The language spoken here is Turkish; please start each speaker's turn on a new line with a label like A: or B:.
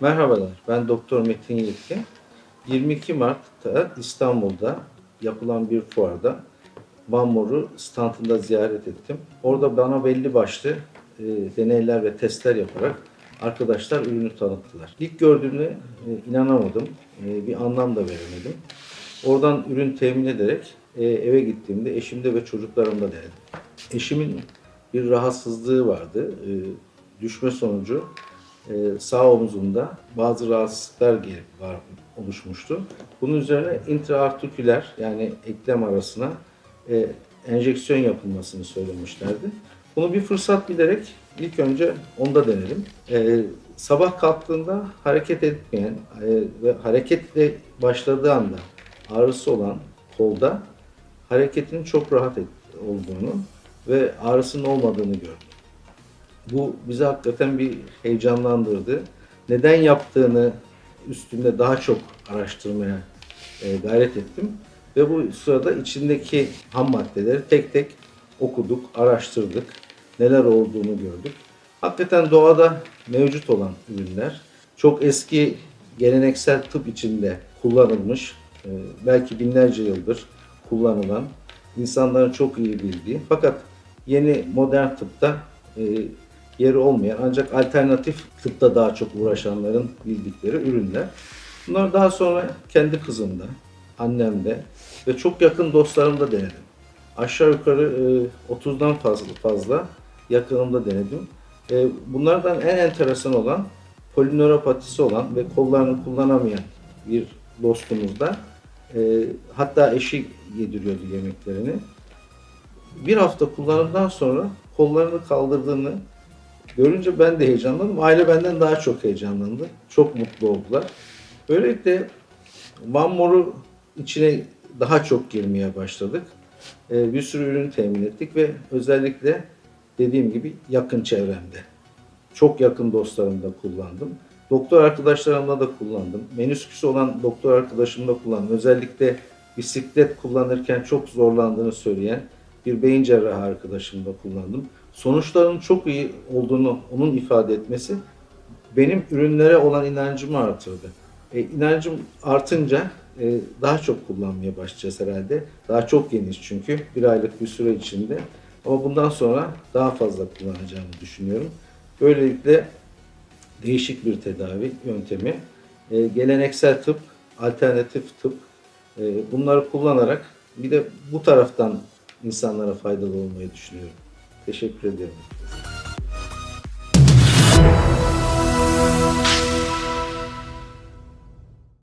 A: Merhabalar, ben Doktor Metin Yetkin. 22 Mart'ta İstanbul'da yapılan bir fuarda Van Mor'u standında ziyaret ettim. Orada bana belli başlı e, deneyler ve testler yaparak arkadaşlar ürünü tanıttılar. İlk gördüğümde e, inanamadım, e, bir anlam da veremedim. Oradan ürün temin ederek e, eve gittiğimde eşimde ve çocuklarımda denedim. Eşimin bir rahatsızlığı vardı. E, düşme sonucu sağ omzunda bazı rahatsızlıklar var, oluşmuştu. Bunun üzerine intraartiküler yani eklem arasına e, enjeksiyon yapılmasını söylemişlerdi. Bunu bir fırsat bilerek ilk önce onda denedim. E, sabah kalktığında hareket etmeyen e, ve hareketle başladığı anda ağrısı olan kolda hareketin çok rahat et, olduğunu ve ağrısının olmadığını gördüm. Bu bizi hakikaten bir heyecanlandırdı. Neden yaptığını üstünde daha çok araştırmaya e, gayret ettim. Ve bu sırada içindeki ham maddeleri tek tek okuduk, araştırdık. Neler olduğunu gördük. Hakikaten doğada mevcut olan ürünler. Çok eski geleneksel tıp içinde kullanılmış, e, belki binlerce yıldır kullanılan, insanların çok iyi bildiği fakat yeni modern tıpta e, yeri olmayan ancak alternatif tıpta daha çok uğraşanların bildikleri ürünler. Bunları daha sonra kendi kızımda, annemde ve çok yakın dostlarımda denedim. Aşağı yukarı e, 30'dan fazla fazla yakınımda denedim. E, bunlardan en enteresan olan polinöropatisi olan ve kollarını kullanamayan bir dostumuzda e, hatta eşi yediriyordu yemeklerini. Bir hafta kullanımdan sonra kollarını kaldırdığını görünce ben de heyecanlandım. Aile benden daha çok heyecanlandı. Çok mutlu oldular. Böylelikle Van Mor'u içine daha çok girmeye başladık. Ee, bir sürü ürün temin ettik ve özellikle dediğim gibi yakın çevremde. Çok yakın dostlarımda kullandım. Doktor arkadaşlarımla da kullandım. Menüsküsü olan doktor arkadaşımla kullandım. Özellikle bisiklet kullanırken çok zorlandığını söyleyen bir beyin cerrahı arkadaşımla kullandım. Sonuçların çok iyi olduğunu onun ifade etmesi benim ürünlere olan inancımı artırdı. E, inancım artınca e, daha çok kullanmaya başlayacağız herhalde. Daha çok geniş çünkü bir aylık bir süre içinde. Ama bundan sonra daha fazla kullanacağımı düşünüyorum. Böylelikle değişik bir tedavi yöntemi, e, geleneksel tıp, alternatif tıp e, bunları kullanarak bir de bu taraftan insanlara faydalı olmayı düşünüyorum. Teşekkür ederim.